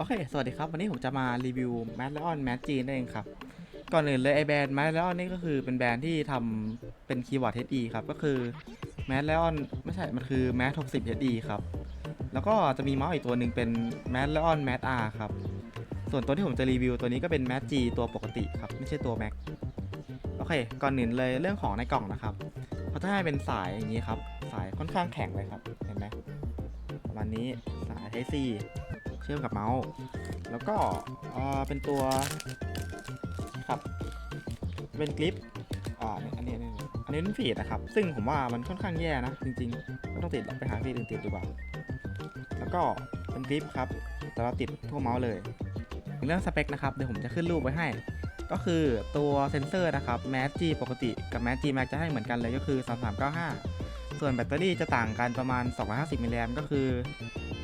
โอเค สวัสดีครับ วันนี้ผมจะมารีวิว m a t l e o n Mat จีนเองครับ ก่อนอื่นเลยไอแบรนด์ m a t l e o n นี่ก็คือเป็นแบรนด์ที่ทำเป็นคีย์เวิร์ด HE ครับ ก็คือ m a t l e o n ไม่ใช่ มันคือ Mat 60 HE ครับ แล้วก็จะมีเมาส์อีกตัวหนึ่งเป็น m a t l e o n Mat R ครับ ส่วนตัวที่ผมจะรีวิวตัวนี้ก็เป็น Mat G ตัวปกติครับ ไม่ใช่ตัว Mac โอเค ก่อนอื่นเลยเรื่องของในกล่องนะครับเขาจะให้เป็นสายอย่างนี้ครับ สายค่อนข้างแข็งเลยครับ เห็นไหมประมาณนี้สาย Type C เชื่อมกับเมาส์แล้วก็เป็นตัวครับเป็นกริปอ่าเนี่ยอันนี้อันนี้อันนี้เป็นฟีดนะครับ ซึ่งผมว่ามันค่อนข้างแย่นะจริงๆก็ต้องติดไปหาฟีดอื่นติดดีกว่าแล้วก็เป็นกริปครับแต่เราติดทั่วเมาส์เลยเรื่องสเปคนะครับเดี๋ยวผมจะขึ้นรูปไว้ให้ ก็คือตัวเซนเซอร์นะครับ m a จีปกติกับ m a จี Max จะให้เหมือนกันเลยก็คือ 3395 ส่วนแบตเตอรี่จะต่างกันประมาณ 250มิลลิแอมก็คือ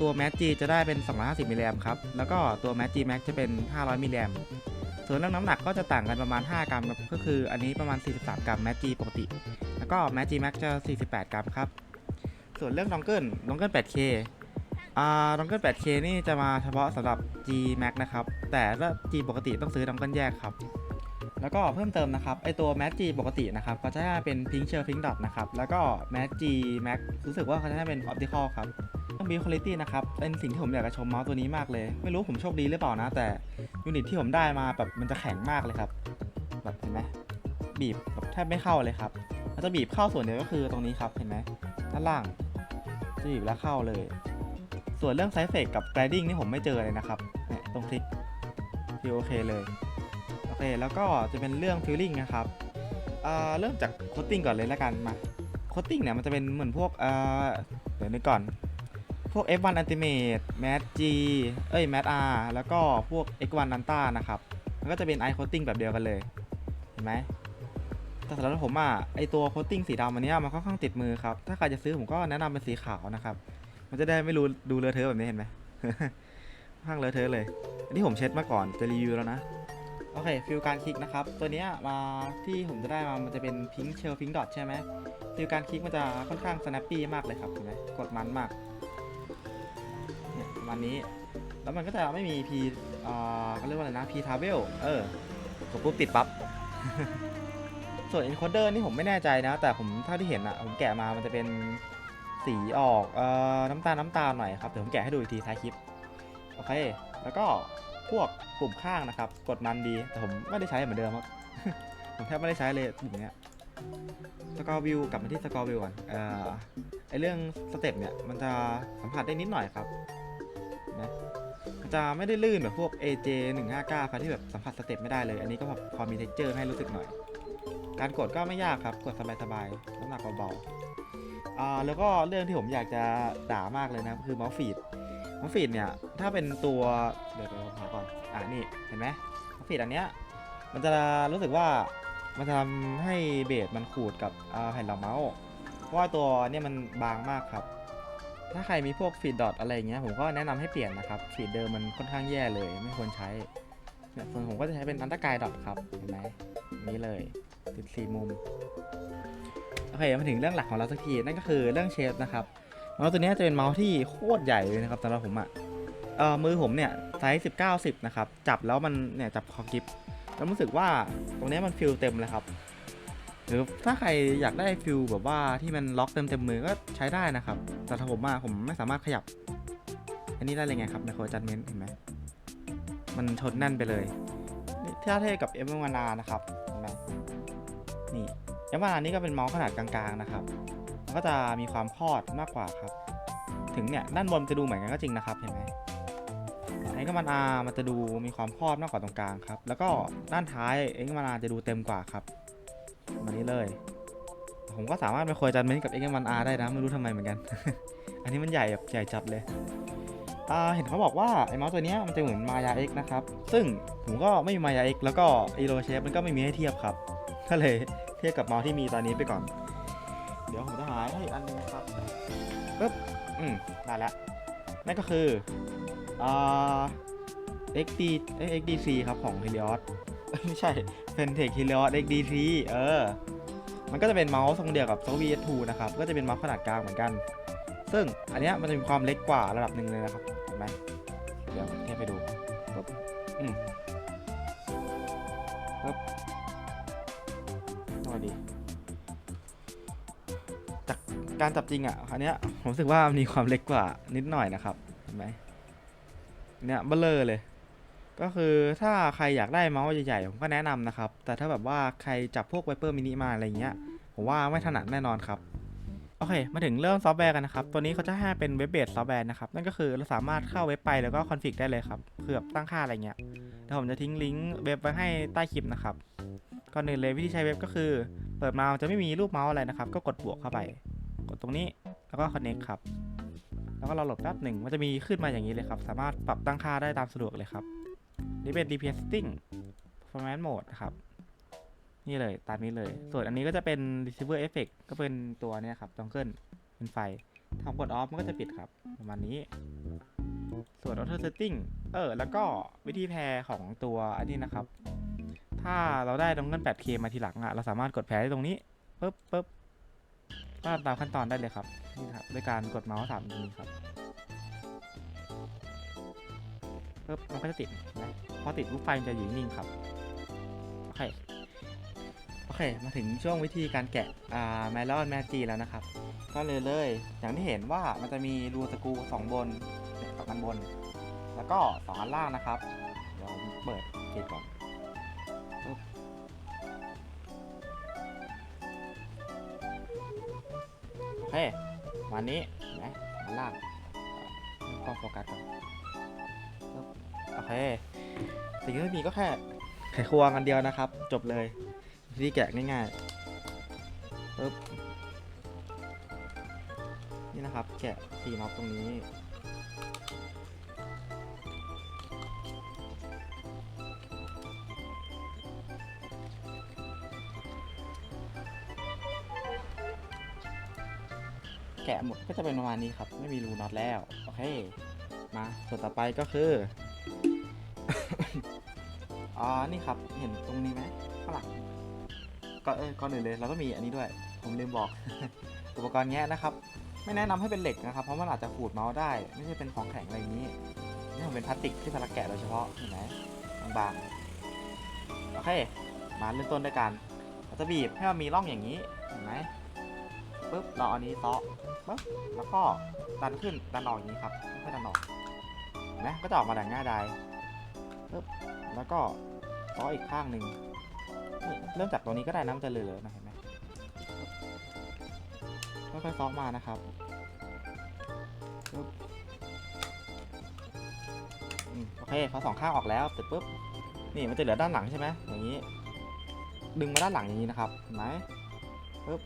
ตัว m a จีจะได้เป็น 250 มิลลิแอมครับ แล้วก็ตัว m a จี Max จะเป็น 500 มิลลิแอมส่วนเรื่องน้ำหนักก็จะต่างกันประมาณ 5 กรัมครับก็คืออันนี้ประมาณ 43 กรัม m a จีปกติ แล้วก็ m a จี Max จะ 48 กรัมครับ ส่วนเรื่องดองเกิลดองเกิล 8K อ่าดองเกิล 8K นี่จะมาเฉพาะสำหรับ G Max นะครับ แต่ถ้า G ปกติต้องซื้อดองเกิลแยกครับ แล้วก็เพิ่มเติมนะครับไอตัว Max G ปกตินะครับก็จะเป็น Pink Shell Pink Dot นะครับแล้วก็ Max G Max รู้สึกว่าเขาจะให้เป็น Optical ครับ เรื่อง Build Quality นะครับ เป็นสิ่งที่ผมอยากจะชมเมาส์ตัวนี้มากเลย ไม่รู้ผมโชคดีหรือเปล่านะ แต่ยูนิตที่ผมได้มาแบบมันจะแข็งมากเลยครับ แบบเห็นไหมบีบแบบแทบไม่เข้าเลยครับมันจะบีบเข้าส่วนเดียวก็คือตรงนี้ครับ เห็นไหมด้านล่างจะบีบแล้วเข้าเลย ส่วนเรื่อง Side Effect กับ Gliding นี่ผมไม่เจอเลยนะครับเนี่ยตรงคลิกที่โอเคเลยโอเคแล้วก็จะเป็นเรื่อง feeling นะครับเริ่มจากโคตติ้งก่อนเลยแล้วกันมาโคตติ้งเนี่ยมันจะเป็นเหมือนพวกเดี๋ยวนึกก่อน วก F1 Ultimate Mat G เอ้ย Mat R แล้วก็พวก X1 Nanta นะครับ มันก็จะเป็น eye coating แบบเดียวกันเลย เห็นไหมแต่สำหรับผมอะไอตัวโคตติ้งสีดำอันนี้มันค่อนข้างติดมือครับ ถ้าใครจะซื้อผมก็แนะนำเป็นสีขาวนะครับ มันจะได้ไม่รู้ดูเลอะเทอะแบบนี้เห็นไหมค่อนข้างเลอะเทอะเลย อันนี้ผมเช็ดมาก่อนจะรีวิวแล้วนะโอเคฟิลการคลิกนะครับ ตัวนี้มาที่ผมจะได้มา มันจะเป็นพิงเชลพิงดอทใช่ไหมฟิลการคลิกมันจะค่อนข้าง snappy มากเลยครับเห็นไหมกดมันมาก ประมาณนี้ แล้วมันก็จะไม่มี P อ่าเขาเรียกว่าอะไรนะ P travel เออกดปุ๊บติดปั๊บ ส่วน encoder นี่ผมไม่แน่ใจนะ แต่ผมเท่าที่เห็นอะผมแกะมามันจะเป็นสีออกเอ่อน้ำตาลน้ำตาลหน่อยครับ เดี๋ยวผมแกะให้ดูอีกทีท้ายคลิป โอเค แล้วก็พวกปุ่มข้างนะครับ กดมันดี แต่ผมไม่ได้ใช้เหมือนเดิมครับ ผมแทบไม่ได้ใช้เลยปุ่มเนี้ยสกอร์วิวกลับมาที่สกอร์วิวก่อนเอ่อไอเรื่องสเต็ปเนี่ย มันจะสัมผัสได้นิดหน่อยครับ นะมันจะไม่ได้ลื่นแบบพวก AJ 159ครับที่แบบสัมผัสสเต็ปไม่ได้เลย อันนี้ก็แบบพอมีเท็กเจอร์ให้รู้สึกหน่อย การกดก็ไม่ยากครับ กดสบายๆน้ำหนักเบาๆอ่าแล้วก็เรื่องที่ผมอยากจะด่ามากเลยนะคือเมาส์ฟีดมอฟฟีดเนี่ยถ้าเป็นตัวเดี๋ยวเดี๋ยวผมหาก่อนอ่านี่เห็นไหมมอฟฟีดอันเนี้ยมันจะรู้สึกว่ามันจะทำให้เบสมันขูดกับแผ่นรองเมาส์เพราะว่าตัวเนี่ยมันบางมากครับ ถ้าใครมีพวกฟีดดอทอะไรเงี้ยผมก็แนะนำให้เปลี่ยนนะครับฟีดเดิมมันค่อนข้างแย่เลยไม่ควรใช้เนี่ยส่วนผมก็จะใช้เป็นอันตรกายดอทครับเห็นไหมนี้เลยติดสี่มุมโอเคมาถึงเรื่องหลักของเราสักทีนั่นก็คือเรื่องเชฟนะครับเมาส์ตัวนี้จะเป็นเมาส์ที่โคตรใหญ่เลยนะครับสำหรับผมอะ่ะเอ่อมือผมเนี่ยไซส์สิบเก้าสิบนะครับจับแล้วมันเนี่ยจับคอกิฟแล้วรู้สึกว่าตรงนี้มันฟิลเต็มเลยครับ หรือถ้าใครอยากได้ฟิลแบบว่าที่มันล็อกเต็มเต็มมือก็ใช้ได้นะครับ แต่ถ้าผมอะผมไม่สามารถขยับ อันนี้ได้เลยไงครับในโคจัดเมนเห็นไหมมันชนแน่นไปเลยนี่ถ้าเทียบกับเอ็มวานานะครับเห็นไหมนี่เอ็มวานานี่ก็เป็นเมาส์ขนาดกลางๆนะครับมันก็จะมีความพอดมากกว่าครับ ถึงเนี่ยด้านบนจะดูเหมือนกันก็จริงนะครับเห็นไหมไอ้ก็มันอามันจะดูมีความพอดมากกว่าตรงกลางครับ แล้วก็ด้านท้ายเอ็กมันอาจะดูเต็มกว่าครับ มานี้เลย ผมก็สามารถไปคุยจันเมนกับเอ็กมันอาได้นะ ไม่รู้ทำไมเหมือนกัน อันนี้มันใหญ่แบบใหญ่จัดเลยเห็นเขาบอกว่าไอ้เมาส์ตัวนี้มันจะเหมือนมายา X นะครับ ซึ่งผมก็ไม่มีมายา X แล้วก็อีโรเชฟมันก็ไม่มีให้เทียบครับ ก็เลยเทียบกับเมาส์ที่มีตอนนี้ไปก่อน เดี๋ยวผมจะหาให้อีกอันนึงนะครับปึ๊บ อืมได้แล้ว นั่นก็คืออ่า XD เอ้ย XDC ครับของ Helios เอ้ยไม่ใช่ เซนเท p e n t e c h Helios XDT เออ มันก็จะเป็นเมาส์ทรงเดียวกับ s o v i e t 2นะครับ ก็จะเป็นเมาส์ขนาดกลางเหมือนกัน ซึ่งอันนี้มันจะมีความเล็กกว่าระดับหนึ่งเลยนะครับ เห็นไหมเดี๋ยวเทียบไปดูปึ๊บอืมปึ๊บสวัสดี จากการจับจริงอะอันเนี้ยผมรู้สึกว่ามันมีความเล็กกว่านิดหน่อยนะครับ เห็นไหมเนี่ยเบลอเลย ก็คือถ้าใครอยากได้เมาส์ใหญ่ๆผมก็แนะนำนะครับ แต่ถ้าแบบว่าใครจับพวกไวเปอร์มินิมาอะไรเงี้ย ผมว่าไม่ถนัดแน่นอนครับ โอเค มาถึงเรื่องซอฟต์แวร์กันนะครับ ตัวนี้เขาจะให้เป็นเว็บเบสซอฟต์แวร์นะครับ นั่นก็คือเราสามารถเข้าเว็บไปแล้วก็คอนฟิกได้เลยครับเพื่อตั้งค่าอะไรเงี้ยเดี๋ยวผมจะทิ้งลิงก์เว็บไว้ให้ใต้คลิปนะครับ ก่อนอื่นเลยวิธีใช้เว็บก็คือ เปิดมาจะไม่มีรูปเมาส์อะไรนะครับ ก็กดบวกเข้าไป กดตรงนี้แล้วก็ connect ครับ แล้วก็เราโหลดแป๊บหนึ่งมันจะมีขึ้นมาอย่างนี้เลยครับ สามารถปรับตั้งค่าได้ตามสะดวกเลยครับ นี่เป็น DPS setting performance mode ครับ นี่เลยตามนี้เลย ส่วนอันนี้ก็จะเป็น receiver effect ก็เป็นตัวเนี้ยครับดองเกิลเป็นไฟทำกด off มันก็จะปิดครับ ประมาณนี้ ส่วน auto setting เออ แล้วก็วิธีแพรของตัวอันนี้นะครับ ถ้าเราได้ดองเกิล 8K มาทีหลังอะเราสามารถกดแพรได้ตรงนี้ปึ๊บปึ๊บก็ตามขั้นตอนได้เลยครับ นี่ครับ ด้วยการกดเมาส์สามทีครับ ปึ๊บมันก็จะติดนะพอติดปุ๊บไฟมันจะอยู่นิ่งครับโอเคโอเค มาถึงช่วงวิธีการแกะอ่าแมลอนแมจีแล้วนะครับ ก็เลยเลย อย่างที่เห็นว่ามันจะมีรูสกูสองบนสองอันบน แล้วก็สองอันล่างนะครับเดี๋ยวผมเปิดเกตก่อนโอเควันนี้นไหมสองอันล่างก็โฟกัสก่อน เค สิ่งที่มีก็แค่ไขควงอันเดียวนะครับ จบเลยวิธีแกะง่ายๆปึ๊บนี่นะครับ แกะสี่น็อตตรงนี้แกะหมดก็จะเป็นประมาณนี้ครับ ไม่มีรูน็อตแล้ว โอเค มาส่วนต่อไปก็คือ อ่านี่ครับเห็นตรงนี้ไหมข้างหลังก็เออก่อนอื่นเลยเราก็มีอันนี้ด้วย ผมลืมบอก อุปกรณ์แงะนะครับ ไม่แนะนำให้เป็นเหล็กนะครับ เพราะมันอาจจะขูดเมาส์ได้ ไม่ใช่เป็นของแข็งอะไรอย่างนี้นี่ผมเป็นพลาสติกที่สำหรับแกะโดยเฉพาะเห็นไหมบางๆโอเคมาเริ่มต้นด้วยกันเราจะบีบให้มันมีร่องอย่างนี้เห็นไหมปุ๊บเราเอันนี้เซาะปุ๊บแล้วก็ดันขึ้นดันออกอย่างนี้ครับค่อยดันออกเห็นไหมก็จะออกมาดังง่ายได้ แล้วก็เซาะอีกข้างหนึ่งเริ่มจากตัวนี้ก็ได้นะมันจะเหลือๆนะเห็นไหมค่อยๆซาะมานะครับโอเคพอสองข้างออกแล้วเสร็จปุ๊บนี่มันจะเหลือด้านหลังใช่ไหมอย่างนี้ ดึงมาด้านหลังอย่างนี้นะครับเห็นไหมปุ๊บ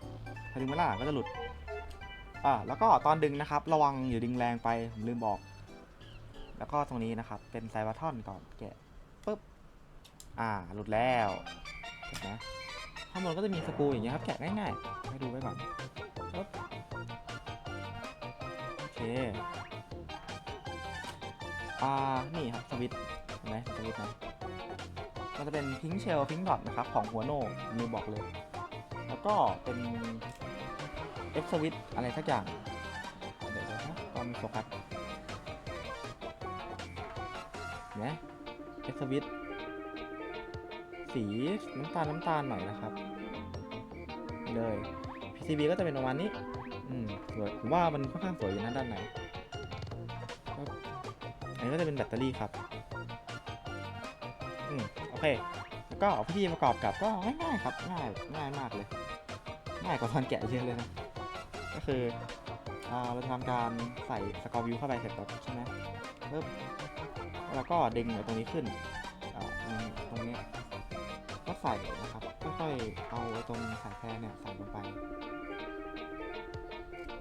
พอดึงมาด้านหลังก็จะหลุดอ่าแล้วก็ตอนดึงนะครับ ระวังอย่าดึงแรงไปผมลืมบอก แล้วก็ตรงนี้นะครับเป็นไซวัตทอนก่อนแกะปุ๊บอ่าหลุดแล้วเห็นไหมข้างบนก็จะมีสกูอย่างเงี้ยครับแกะง่ายๆให้ดูไว้ก่อนปุ๊บโอเคอ่านี่ครับสวิตเห็นไหมสวิตนะมันจะเป็นพิงเชลพิงดอทนะครับของหัวโน่มือบอกเลย แล้วก็เป็น F สวิตอะไรสักอย่างเดี๋ยวนะตอนโฟกัส เห็นไหม F สวิตสีน้ำตาลน้ำตาลหน่อยนะครับเลย PCB ก็จะเป็นประมาณนี้ อืมสวยผมว่ามันค่อนข้างสวยอยู่นะด้านในอันนี้ก็จะเป็นแบตเตอรี่ครับอืมโอเค แล้วก็พิธีประกอบกับก็ง่ายๆครับ ง่ายง่ายมากเลย ง่ายกว่าตอนแกะเยอะเลยนะ ก็คืออเราจะทำการใส่สกอร์วิวเข้าไปเสร็จแล้วใช่ไหมปึ๊บ แล้วก็ดึงตรงนี้ขึ้นตรงนี้ก็ใส่นะครับค่อยๆเอาตรงสายแพรเนี่ยใส่ลงไป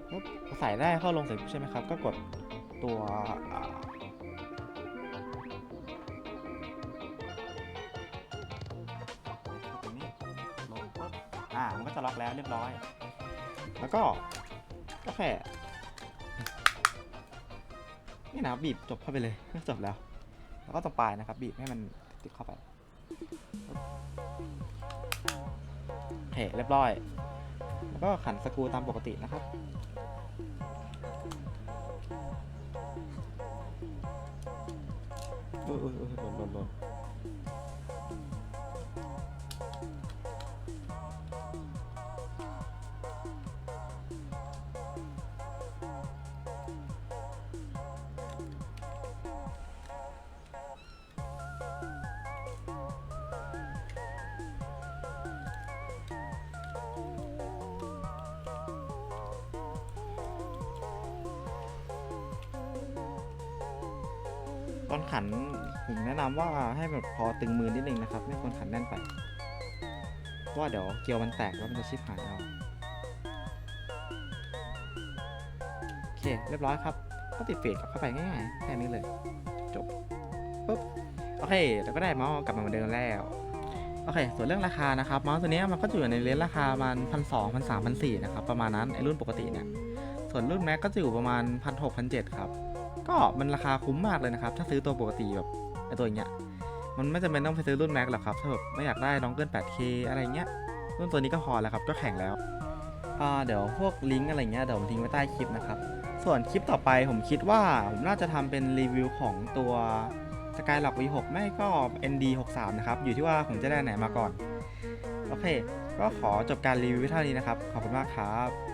ปึ๊บใส่ได้เข้าลงเสร็จใช่ไหมครับ ก็กดตัวอ่าตรงนี้ลงปุ๊บอ่ามันก็จะล็อกแล้วเรียบร้อย แล้วก็ก็แค่นี่นะบีบจบเข้าไปเลยจบแล้ว แล้วก็ตรงปลายนะครับ บีบให้มันติดเข้าไปโอเคเรียบร้อย แล้วก็ขันสกรูตามปกตินะครับอุ้ยอุ้ยอุ้ยหล่นหล่นหล่น ตอนขันผมแนะนำว่าให้แบบพอตึงมือนิดนึงนะครับ ไม่ควรขันแน่นไปเพราะว่าเดี๋ยวเกลียวมันแตกแล้วมันจะชิบหายเอาโอเคเรียบร้อยครับก็ติดเฟดกลับเข้าไปง่ายๆแค่นี้เลยจบปุ๊บโอเคแล้วก็ได้เมาส์กลับมาเหมือนเดิมแล้วโอเค ส่วนเรื่องราคานะครับเมาส์ตัวนี้มันก็อยู่ในเลนราคาประมาณพันสองพันสามพันสี่นะครับประมาณนั้นไอรุ่นปกติเนี่ยส่วนรุ่นแม็กก็จะอยู่ประมาณพันหกพันเจ็ดครับ ก็มันราคาคุ้มมากเลยนะครับ ถ้าซื้อตัวปกติแบบไอตัวอย่างเงี้ย มันไม่จำเป็นต้องไปซื้อรุ่นแม็กหรอกครับ ถ้าแบบไม่อยากได้น้องเกิน 8K อะไรเงี้ย รุ่นตัวนี้ก็พอแล้วครับ ก็แข็งแล้ว อ่า เดี๋ยวพวกลิงก์อะไรเงี้ย เดี๋ยวผมทิ้งไว้ใต้คลิปนะครับ ส่วนคลิปต่อไปผมคิดว่าผมน่าจะทำเป็นรีวิวของตัว Skylock V6 ไม่ก็ ND63 นะครับ อยู่ที่ว่าผมจะได้ไหนมาก่อน โอเค ก็ขอจบการรีวิวเท่านี้นะครับ ขอบคุณมากครับ